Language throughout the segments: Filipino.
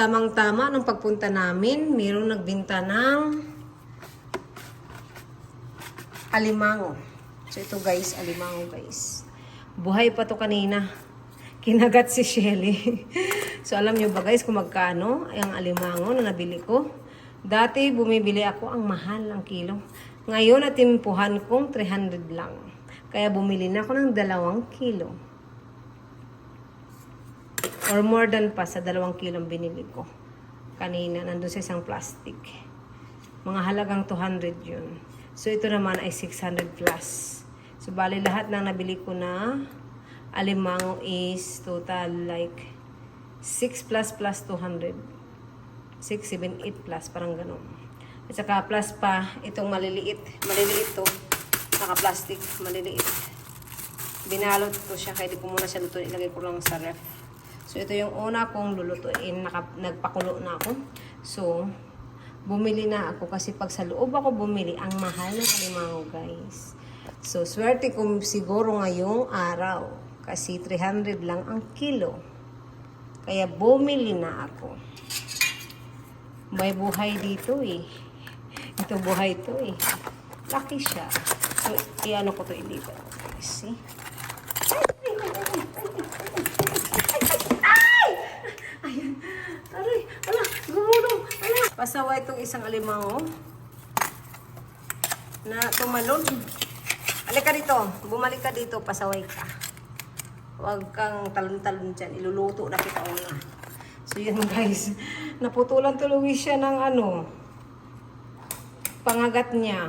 Tamang-tama nung pagpunta namin, mayroong nagbinta ng alimango. So ito guys, alimango guys. Buhay pa to kanina. Kinagat si Shelly. so alam nyo ba guys kung magkano ang alimango na nabili ko? Dati bumibili ako ang mahal ng kilo. Ngayon natimpuhan kong 300 lang. Kaya bumili na ako ng dalawang kilo. Or more than pa sa dalawang kilong binili ko. Kanina, nandun sa isang plastic. Mga halagang 200 yun. So, ito naman ay 600 plus. So, bali lahat ng nabili ko na alimango is total like 6 plus plus 200. 6, 7, 8 plus, parang ganun. At saka plus pa, itong maliliit. Maliliit to. Naka-plastic, maliliit. Binalot ko siya, kaya di ko muna siya lutuin. Ilagay ko lang sa ref. So, ito yung una kong lulutuin. Naka, nagpakulo na ako. So, bumili na ako kasi pag sa loob ako bumili, ang mahal ng alimango, guys. So, swerte ko siguro ngayong araw. Kasi 300 lang ang kilo. Kaya bumili na ako. May buhay dito eh. Ito buhay to eh. Lucky siya. So, i-ano ko to ilipat. See? Ala. Pasaway itong isang alimango na tumalon. Halika dito. Bumalik ka dito. Pasaway ka. Huwag kang talon-talon dyan. Iluluto na kita una. So yun guys. Naputulan tuloy siya ng ano. Pangagat niya.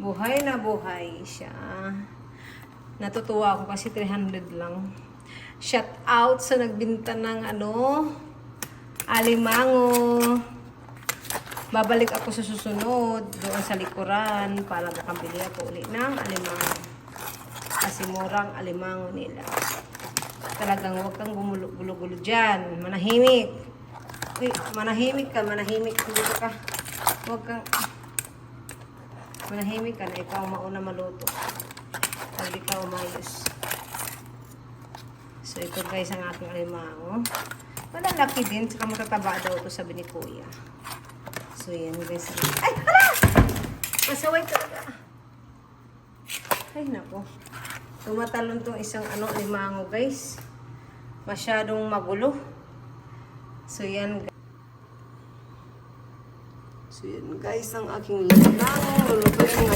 Buhay na buhay siya. Natutuwa ako kasi 300 lang. Shout out sa nagbinta ng ano, alimango. Babalik ako sa susunod doon sa likuran para makabili ako uli ng alimango. Kasi murang alimango nila. Talagang huwag kang gumulo- gulo-gulo dyan. Manahimik. Uy, manahimik ka, manahimik. Dito ka. Huwag kang... Manahimik ka na ikaw mauna maluto. Pag ikaw umayos. So, ito guys ang aking alimango. Malalaki din, saka matataba daw ito sabi ni Kuya. So, yan guys. Ay, hala! Masaway talaga. Ay, nako. Tumatalon tong isang ano, limango guys. Masyadong magulo. So, yan guys. So, yan guys ang aking limango. Lulutuin